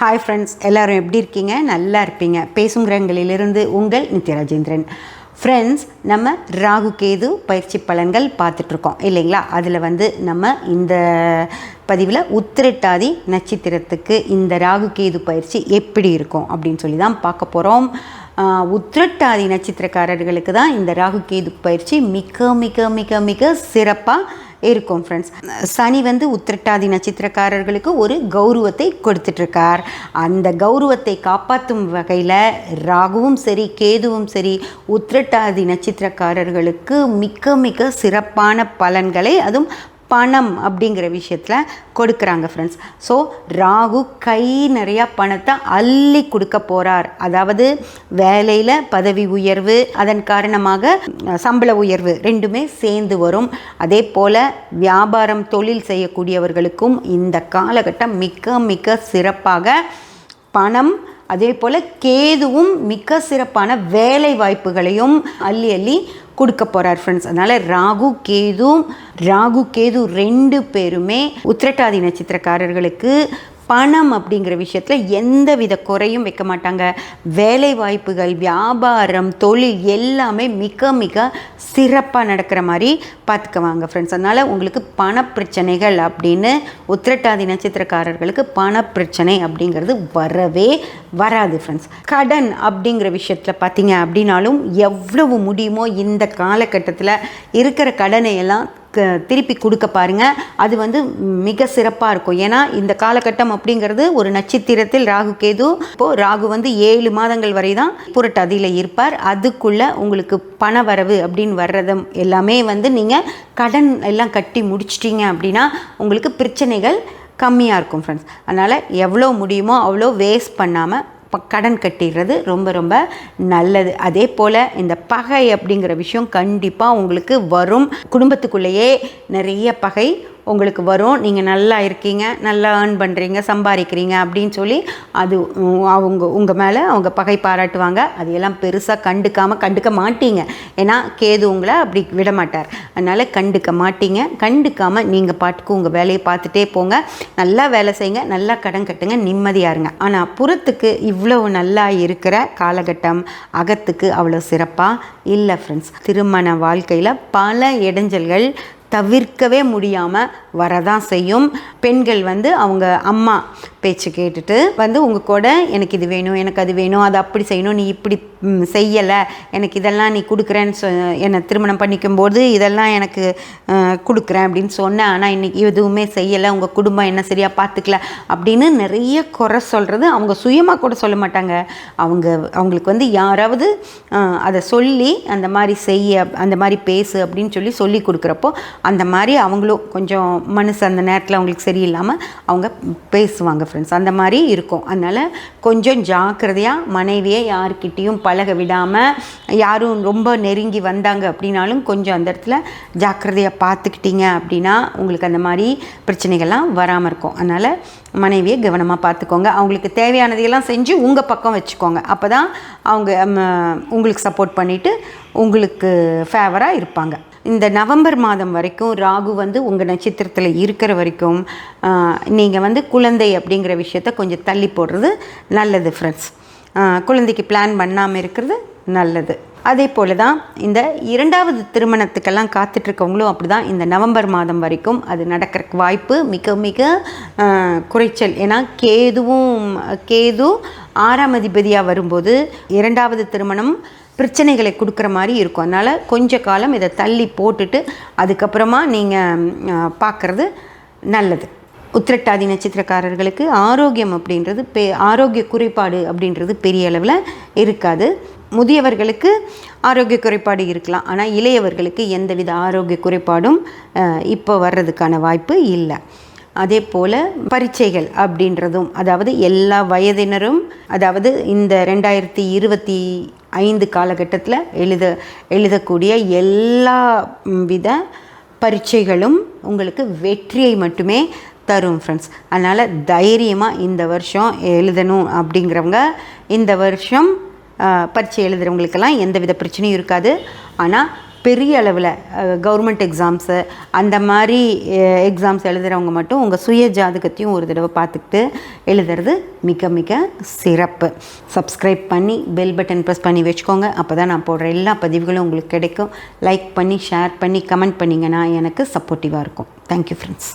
Hi friends எல்லோரும் எப்படி இருக்கீங்க? நல்லா இருப்பீங்க. பேசுங்கிறங்களிலிருந்து உங்கள் நித்யராஜேந்திரன் ஃப்ரெண்ட்ஸ் நம்ம ராகு கேது பயிற்சி பலன்கள் பார்த்துட்ருக்கோம் இல்லைங்களா? அதில் வந்து நம்ம இந்த பதிவில் உத்திரட்டாதி நட்சத்திரத்துக்கு இந்த ராகு கேது பயிற்சி எப்படி இருக்கும் அப்படின்னு சொல்லி தான் பார்க்க போகிறோம் உத்திரட்டாதி நட்சத்திரக்காரர்களுக்கு தான் இந்த ராகு கேது பயிற்சி மிக மிக மிக மிக சிறப்பாக இருக்கும் ஃப்ரெண்ட்ஸ் சனி வந்து உத்திரட்டாதி நட்சத்திரக்காரர்களுக்கு ஒரு கௌரவத்தை கொடுத்துட்ருக்கார். அந்த கௌரவத்தை காப்பாற்றும் வகையில் ராகுவும் சரி கேதுவும் சரி உத்திரட்டாதி நட்சத்திரக்காரர்களுக்கு மிக மிக சிறப்பான பலன்களை அதுவும் பணம் அப்படிங்கிற விஷயத்தில் கொடுக்குறாங்க ஃப்ரெண்ட்ஸ் ஸோ ராகு கை நிறையா பணத்தை அள்ளி கொடுக்க போகிறார் அதாவது வேலையில் பதவி உயர்வு அதன் காரணமாக சம்பள உயர்வு ரெண்டுமே சேர்ந்து வரும். அதே போல் வியாபாரம் தொழில் செய்யக்கூடியவர்களுக்கும் இந்த காலகட்டம் மிக மிக சிறப்பாக பணம் அதே போல் கேதுவும் மிக சிறப்பான வேலை வாய்ப்புகளையும் அள்ளி அள்ளி கொடுக்க போகிறார் ஃப்ரெண்ட்ஸ் அதனால் ராகு கேது ராகு கேது ரெண்டு பேருமே உத்திரட்டாதி நட்சத்திரக்காரர்களுக்கு பணம் அப்படிங்கிற விஷயத்தில் எந்த வித குறையும் வைக்க மாட்டாங்க. வேலை வாய்ப்புகள் வியாபாரம் தொழில் எல்லாமே மிக மிக சிறப்பாக நடக்கிற மாதிரி பார்த்துக்குவாங்க ஃப்ரெண்ட்ஸ் அதனால் உங்களுக்கு பண பிரச்சனைகள் அப்படின்னு உத்திரட்டாதி நட்சத்திரக்காரர்களுக்கு பண பிரச்சனை அப்படிங்கிறது வரவே வராது ஃப்ரெண்ட்ஸ் கடன் அப்படிங்கிற விஷயத்தில் பார்த்தீங்க அப்படின்னாலும் எவ்வளவு முடியுமோ இந்த காலகட்டத்தில் இருக்கிற கடனை எல்லாம் திருப்பி கொடுக்க பாருங்கள் அது வந்து மிக சிறப்பாக இருக்கும். ஏன்னா இந்த காலகட்டம் அப்படிங்கிறது ஒரு நட்சத்திரத்தில் ராகு கேது. இப்போது ராகு வந்து ஏழு மாதங்கள் வரை தான் புரட்டாதியில் இருப்பார். அதுக்குள்ளே உங்களுக்கு பண வரவு அப்படின்னு வர்றதும் எல்லாமே வந்து நீங்கள் கடன் எல்லாம் கட்டி முடிச்சிட்டிங்க அப்படின்னா உங்களுக்கு பிரச்சனைகள் கம்மியாக இருக்கும் ஃப்ரெண்ட்ஸ் அதனால் எவ்வளோ முடியுமோ அவ்வளோ வேஸ்ட் பண்ணாமல் கடன் கட்டிடுறது ரொம்ப ரொம்ப நல்லது. அதே போல் இந்த பகை அப்படிங்கிற விஷயம் கண்டிப்பாக உங்களுக்கு வரும். குடும்பத்துக்குள்ளேயே நிறைய பகை உங்களுக்கு வரும். நீங்கள் நல்லா இருக்கீங்க நல்லா ஏர்ன் பண்ணுறீங்க சம்பாதிக்கிறீங்க அப்படின்னு சொல்லி அது அவங்க உங்கள் மேலே அவங்க பகை பாராட்டுவாங்க. அதையெல்லாம் பெருசாக கண்டுக்காமல் கண்டுக்க மாட்டீங்க. ஏன்னா கேது உங்களை அப்படி விட மாட்டார். அதனால் கண்டுக்க மாட்டீங்க. கண்டுக்காமல் நீங்கள் பாட்டுக்கு உங்கள் வேலையை பார்த்துட்டே போங்க. நல்லா வேலை செய்யுங்க. நல்லா கடன் கட்டுங்க. நிம்மதியாக இருங்க. ஆனால் புறத்துக்கு இவ்வளவு நல்லா இருக்கிற காலகட்டம் அகத்துக்கு அவ்வளோ சிறப்பாக இல்லை ஃப்ரெண்ட்ஸ் திருமண வாழ்க்கையில் பல இடைஞ்சல்கள் தவிர்க்கவே முடியாமல் வரதான் செய்யும். பெண்கள் வந்து அவங்க அம்மா பேச்சு கேட்டுட்டு வந்து உங்கள் கூட எனக்கு இது வேணும் எனக்கு அது வேணும் அதை அப்படி செய்யணும் நீ இப்படி செய்யலை எனக்கு இதெல்லாம் நீ கொடுக்குறேன்னு சொ என்னை திருமணம் பண்ணிக்கும்போது இதெல்லாம் எனக்கு கொடுக்குறேன் அப்படின்னு சொன்னேன். ஆனால் இன்றைக்கி எதுவுமே செய்யலை உங்கள் குடும்பம் என்ன சரியாக பார்த்துக்கல அப்படின்னு நிறைய குறை சொல்கிறது அவங்க சுயமாக கூட சொல்ல மாட்டாங்க. அவங்க அவங்களுக்கு வந்து யாராவது அதை சொல்லி அந்த மாதிரி செய்ய அந்த மாதிரி பேசு அப்படின்னு சொல்லி சொல்லி கொடுக்குறப்போ அந்த மாதிரி அவங்களும் கொஞ்சம் மனசு அந்த நேரத்தில் அவங்களுக்கு சரியில்லாமல் அவங்க பேசுவாங்க ஃப்ரெண்ட்ஸ் அந்த மாதிரி இருக்கும். அதனால் கொஞ்சம் ஜாக்கிரதையாக மனைவியை யார்கிட்டேயும் பழக விடாமல் யாரும் ரொம்ப நெருங்கி வந்தாங்க அப்படின்னாலும் கொஞ்சம் அந்த இடத்துல ஜாக்கிரதையாக பார்த்துக்கிட்டீங்க அப்படின்னா உங்களுக்கு அந்த மாதிரி பிரச்சனைகள்லாம் வராமல் இருக்கும். அதனால் மனைவியை கவனமாக பார்த்துக்கோங்க. அவங்களுக்கு தேவையானதையெல்லாம் செஞ்சு உங்கள் பக்கம் வச்சுக்கோங்க. அப்போ தான் அவங்க உங்களுக்கு சப்போர்ட் பண்ணிவிட்டு உங்களுக்கு ஃபேவராக இருப்பாங்க. இந்த நவம்பர் மாதம் வரைக்கும் ராகு வந்து உங்கள் நட்சத்திரத்தில் இருக்கிற வரைக்கும் நீங்கள் வந்து குழந்தை அப்படிங்கிற விஷயத்த கொஞ்சம் தள்ளி போடுறது நல்லது ஃப்ரெண்ட்ஸ் குழந்தைக்கு பிளான் பண்ணாமல் இருக்கிறது நல்லது. அதே போல் தான் இந்த இரண்டாவது திருமணத்துக்கெல்லாம் காத்துட்ருக்கவங்களும் அப்படி தான் இந்த நவம்பர் மாதம் வரைக்கும் அது நடக்கிறக்கு வாய்ப்பு மிக மிக குறைச்சல். ஏன்னா கேதுவும் கேது ஆறாம் அதிபதியாக வரும்போது இரண்டாவது திருமணம் பிரச்சனைகளை கொடுக்குற மாதிரி இருக்கும். அதனால் கொஞ்ச காலம் இதை தள்ளி போட்டுட்டு அதுக்கப்புறமா நீங்கள் பார்க்குறது நல்லது. உத்திரட்டாதி நட்சத்திரக்காரர்களுக்கு ஆரோக்கியம் அப்படின்றது பெ ஆரோக்கிய குறைபாடு அப்படின்றது பெரிய அளவில் இருக்காது. முதியவர்களுக்கு ஆரோக்கிய குறைபாடு இருக்கலாம். ஆனால் இளையவர்களுக்கு எந்தவித ஆரோக்கிய குறைபாடும் இப்போ வர்றதுக்கான வாய்ப்பு இல்லை. அதே போல் பரீட்சைகள் அப்படின்றதும் அதாவது எல்லா வயதினரும் அதாவது இந்த ரெண்டாயிரத்தி இருபத்தி ஐந்து காலகட்டத்தில் எழுத எழுதக்கூடிய எல்லா வித பரீட்சைகளும் உங்களுக்கு வெற்றியை மட்டுமே தரும் ஃப்ரெண்ட்ஸ் அதனால் தைரியமாக இந்த வருஷம் எழுதணும் அப்படிங்கிறவங்க இந்த வருஷம் பரீட்சை எழுதுகிறவங்களுக்கெல்லாம் எந்த வித பிரச்சனையும் இருக்காது. ஆனால் பெரிய அளவில் கவர்மெண்ட் எக்ஸாம்ஸு அந்த மாதிரி எக்ஸாம்ஸ் எழுதுகிறவங்க மட்டும் உங்கள் சுய ஜாதகத்தையும் ஒரு தடவை பார்த்துக்கிட்டு எழுதுறது மிக மிக சிறப்பு. சப்ஸ்கிரைப் பண்ணி பெல் பட்டன் ப்ரெஸ் பண்ணி வச்சுக்கோங்க. அப்போ தான் நான் போடுற எல்லா பதிவுகளும் உங்களுக்கு கிடைக்கும். லைக் பண்ணி ஷேர் பண்ணி கமெண்ட் பண்ணிங்கன்னா எனக்கு சப்போர்ட்டிவாக இருக்கும். Thank you friends